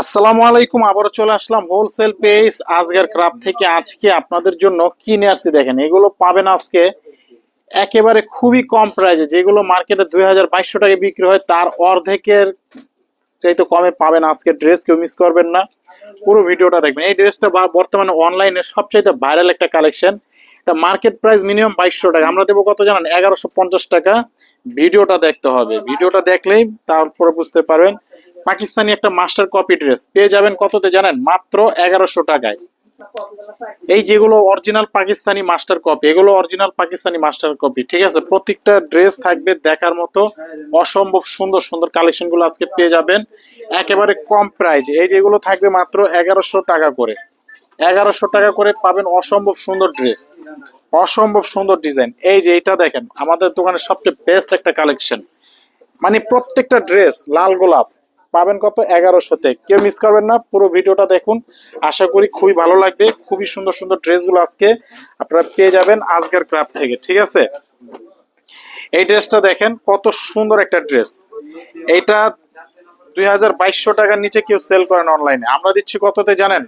আসসালামু আলাইকুম, আবারও চলে আসলাম হোলসেল পেজ আজকের ক্রাফট থেকে আজকে আপনাদের জন্য কি নিয়ে আসছি দেখেন, এগুলো পাবেন আজকে একেবারে খুবই কম প্রাইসে যেগুলো মার্কেটে দুই হাজার বাইশশো টাকা বিক্রি হয়, তার অর্ধেকের চাইতে কমে পাবেন আজকে ড্রেস কেউ মিস করবেন না। পুরো ভিডিওটা দেখবেন। এই ড্রেসটা বর্তমানে অনলাইনে সবচাইতে ভাইরাল একটা কালেকশন এটা মার্কেট প্রাইস মিনিমাম বাইশশো টাকা। আমরা দেবো কত জানেন? এগারোশো পঞ্চাশ টাকা। ভিডিওটা দেখতে হবে। ভিডিওটা দেখলেই তারপরে বুঝতে পারবেন পাকিস্তানি একটা মাস্টার কপি ড্রেস পেয়ে যাবেন কততে জানেন? মাত্র এগারোশো টাকায়। এই যেগুলো অরিজিনাল পাকিস্তানি মাস্টার কপি এগুলো অরিজিনাল পাকিস্তানি মাস্টার কপি ঠিক আছে? প্রত্যেকটা ড্রেস থাকবে দেখার মতো। অসম্ভব সুন্দর সুন্দর কালেকশনগুলো আজকে পেয়ে যাবেন। একেবারে কম প্রাইজ এই যেগুলো থাকবে মাত্র এগারোশো টাকা করে। এগারোশো টাকা করে পাবেন অসম্ভব সুন্দর ড্রেস অসম্ভব সুন্দর ডিজাইন এই যে এটা দেখেন, আমাদের দোকানের সবচেয়ে বেস্ট একটা কালেকশন মানে প্রত্যেকটা ড্রেস লাল গোলাপ। পাবেন কত? এগারোশোতে কেউ মিস করবেন না, পুরো ভিডিওটা দেখুন। আশা করি খুবই ভালো লাগবে। খুবই সুন্দর সুন্দর ড্রেসগুলো আজকে আপনারা পেয়ে যাবেন আজকের ক্রাফট থেকে, ঠিক আছে? এই ড্রেসটা দেখেন, কত সুন্দর একটা ড্রেস। এইটা দুই হাজার বাইশশো টাকার নিচে কেউ সেল করেন অনলাইনে আমরা দিচ্ছি কততে জানেন?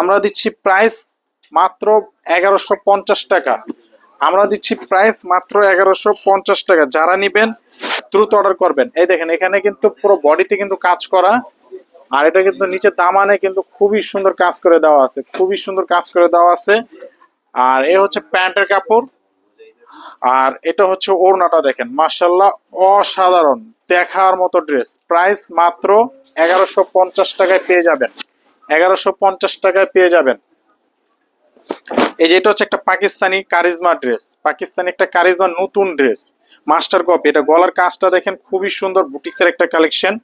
আমরা দিচ্ছি প্রাইস মাত্র এগারোশো পঞ্চাশ টাকা। আমরা দিচ্ছি প্রাইস মাত্র এগারোশো পঞ্চাশ টাকা। যারা নিবেন দ্রুত অর্ডার করবেন। এই দেখেন, এখানে কিন্তু পুরো বডিতে কিন্তু কাজ করা। আর এটা কিন্তু নিচে দামানে কিন্তু খুবই সুন্দর কাজ করে দেওয়া আছে, খুবই সুন্দর কাজ করে দেওয়া আছে। আর এ হচ্ছে প্যান্টের কাপড়। আর এটা হচ্ছে ওড়নাটা দেখেন মার্শাল্লাহ অসাধারণ, দেখার মতো ড্রেস প্রাইস মাত্র এগারোশো পঞ্চাশ টাকায় পেয়ে যাবেন। এগারোশো পঞ্চাশ টাকায় পেয়ে যাবেন। এই যে এটা হচ্ছে একটা পাকিস্তানি কারিজমা ড্রেস পাকিস্তানি একটা কারিজমা নতুন ড্রেস মাস্টার কপি। এটা গলার কাজটা দেখেন, খুবই সুন্দর বুটিক্সের একটা কালেকশন।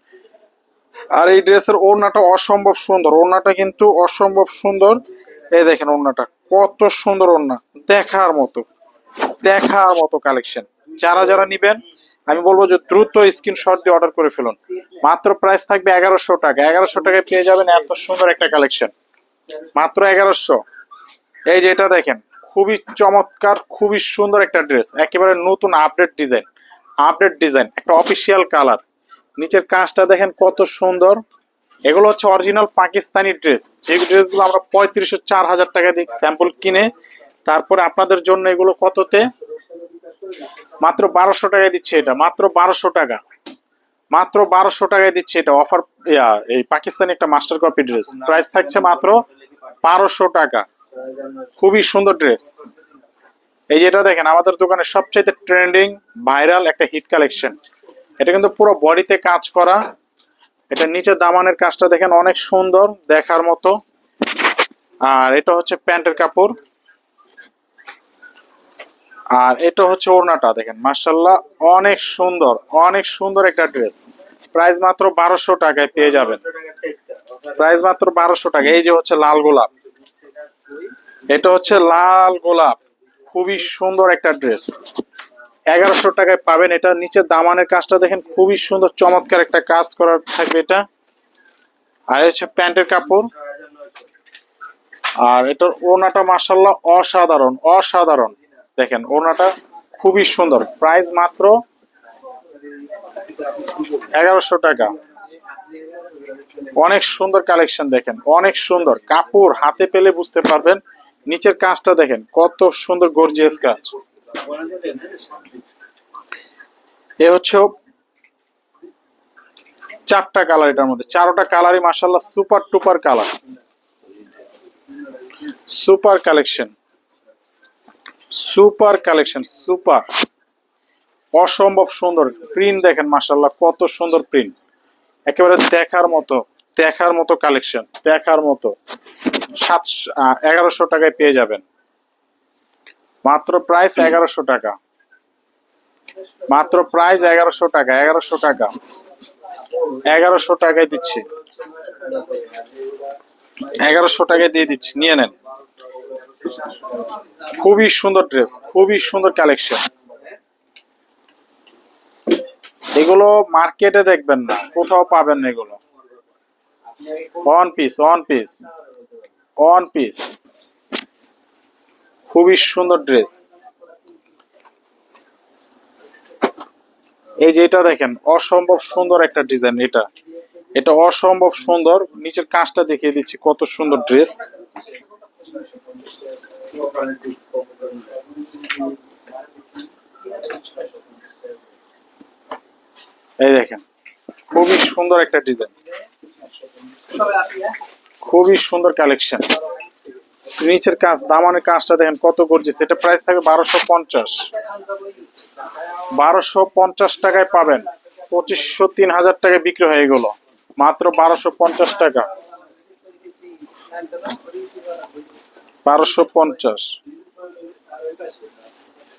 আর এই ড্রেসের ওড়নাটা অসম্ভব সুন্দর। ওড়নাটা কিন্তু অসম্ভব সুন্দর। এই দেখেন ওড়নাটা, কত সুন্দর ওড়না। দেখার মতো দেখার মতো কালেকশন। যারা যারা নিবেন, আমি বলব যে দ্রুত স্ক্রিনশট দিয়ে অর্ডার করে ফেলুন। মাত্র প্রাইস থাকবে এগারোশো টাকা। এগারোশো টাকায় পেয়ে যাবেন এত সুন্দর একটা কালেকশন। মাত্র এগারোশো। এই যে এটা দেখেন খুবই চমৎকার, খুবই সুন্দর একটা ড্রেস একেবারে নতুন আপডেট ডিজাইন আপডেট ডিজাইন একটা অফিসিয়াল কালার নিচের কাজটা দেখেন কত সুন্দর। এগুলো হচ্ছে অরিজিনাল পাকিস্তানি ড্রেস যে ড্রেসগুলো আমরা পঁয়ত্রিশশো চার হাজার টাকা দিয়ে স্যাম্পল কিনে। তারপরে আপনাদের জন্য এগুলো কততে? মাত্র বারোশো টাকায় দিচ্ছে এটা, মাত্র বারোশো টাকা। মাত্র বারোশো টাকায় দিচ্ছে এটা অফার এই পাকিস্তানি একটা মাস্টার কপি ড্রেস প্রাইস থাকছে মাত্র বারোশো টাকা। খুবই সুন্দর ড্রেস এই যেটা দেখেন, আমাদের দোকানে সবচেয়ে ট্রেন্ডিং ভাইরাল একটা হিট কালেকশন এটা কিন্তু পুরো বডিতে কাজ করা। এটা নিচে দামানের কাজটা দেখেন, অনেক সুন্দর দেখার মতো। আর এটা হচ্ছে প্যান্টের কাপড়। আর এটা হচ্ছে ওড়নাটা দেখেন মার্শাল্লাহ অনেক সুন্দর অনেক সুন্দর একটা ড্রেস প্রাইস মাত্র বারোশো টাকায় পেয়ে যাবেন। প্রাইস মাত্র বারোশো টাকা, এই যে হচ্ছে লাল গোলাপ। এটা হচ্ছে লাল গোলাপ। খুবই সুন্দর একটা ড্রেস। এগারোশো টাকায় পাবেন এটা। নিচে দামানের কাজটা দেখেন, খুবই সুন্দর, চমৎকার একটা কাজ করার থাকবে এটা। আর হচ্ছে প্যান্টের কাপড়। আর এটার ওড়নাটা মার্শাল্লাহ অসাধারণ অসাধারণ। দেখেন, ওড়নাটা খুবই সুন্দর। প্রাইস মাত্র এগারোশো টাকা। অনেক সুন্দর কালেকশন দেখেন, অনেক সুন্দর। কাপড় হাতে পেলে বুঝতে পারবেন নিচের কাজটা দেখেন, কত সুন্দর গর্জিয়াস কাজ এ হচ্ছে চারটা কালার এটার মধ্যে। চারোটা কালারই মাসাল্লাহ super টুপার colour super collection super collection super অসম্ভব সুন্দর প্রিন্ট দেখেন মাসাল্লাহ কত সুন্দর প্রিন্ট একেবারে দেখার মতো। দেখার মতো কালেকশন দেখার মতো। সাত এগারোশো টাকায় পেয়ে যাবেন। মাত্র প্রাইস এগারোশো টাকা। মাত্র প্রাইস এগারোশো টাকা এগারোশো টাকা। এগারোশো টাকায় দিচ্ছি। এগারোশো টাকায় দিয়ে দিচ্ছি নিয়ে নেন। খুবই সুন্দর ড্রেস খুবই সুন্দর কালেকশন এগুলো মার্কেটে দেখবেন না কোথাও পাবেন না এগুলো। One piece one piece one piece খুবই সুন্দর ড্রেস এই যে এটা দেখেন, অসম্ভব সুন্দর একটা ডিজাইন এটা। এটা অসম্ভব সুন্দর। নিচের কাঁচটা দেখিয়ে দিচ্ছি, কত সুন্দর ড্রেস এই দেখেন, খুবই সুন্দর একটা ডিজাইন খুবই সুন্দর কালেকশন নিচের কাজ, দামানের কাজটা দেখেন কত গর্জিস সেটা প্রাইস থাকবে বারোশো পঞ্চাশ। বারোশো পঞ্চাশ টাকায় পাবেন। পঁচিশশো তিন হাজার টাকায় বিক্রি হয়ে গেল মাত্র বারোশো পঞ্চাশ টাকা। বারোশো পঞ্চাশ।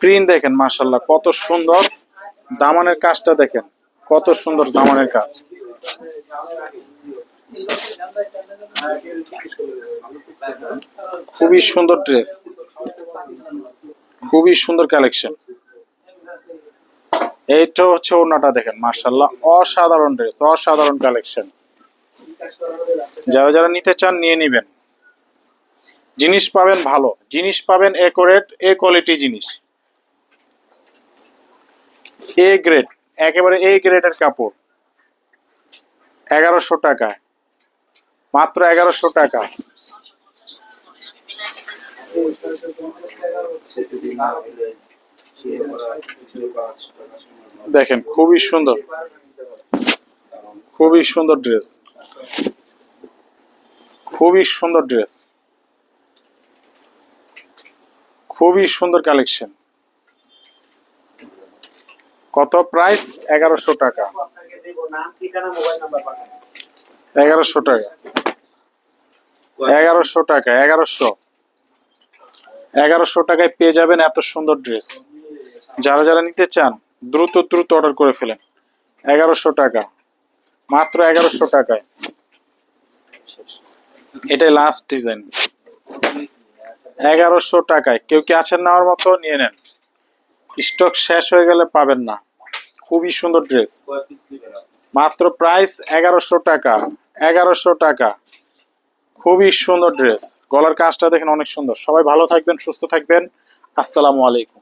প্রিন্ট দেখেন মার্শাল্লাহ কত সুন্দর দামানের কাজটা দেখেন। কত সুন্দর দামানের কাজ। খুবই সুন্দর ড্রেস। খুবই সুন্দর কালেকশন। এইটা হচ্ছে ওনাটা দেখেন মার্শাল্লাহ অসাধারণ ড্রেস, অসাধারণ কালেকশন। যারা যারা নিতে চান নিয়ে নিবেন। জিনিস পাবেন ভালো, জিনিস পাবেন এ একোরেট এ কোয়ালিটি জিনিস। এ গ্রেড একেবারে এ গ্রেডের কাপড়। এগারোশো টাকায়। মাত্র এগারোশো টাকা। দেখেন, খুবই সুন্দর। খুবই সুন্দর ড্রেস। খুবই সুন্দর ড্রেস। খুবই সুন্দর কালেকশন। কত প্রাইস? এগারোশো টাকা। এগারোশো টাকা। এগারোশো টাকা, এগারোশো। এগারোশো টাকায় পেয়ে যাবেন এত সুন্দর ড্রেস যারা যারা নিতে চান, দ্রুত দ্রুত অর্ডার করে ফেলেন। এগারোশো টাকা। মাত্র এগারোশো টাকায়। এটাই লাস্ট ডিজাইন এগারোশো টাকায়। কেউ কি আছেন নেওয়ার মতো? নিয়ে নেন। স্টক শেষ হয়ে গেলে পাবেন না। খুবই সুন্দর ড্রেস মাত্র প্রাইস এগারোশো টাকা। এগারোশো টাকা। খুবই সুন্দর ড্রেস গলার কাজটা দেখেন অনেক সুন্দর। সবাই ভালো থাকবেন, সুস্থ থাকবেন। আসসালামু আলাইকুম।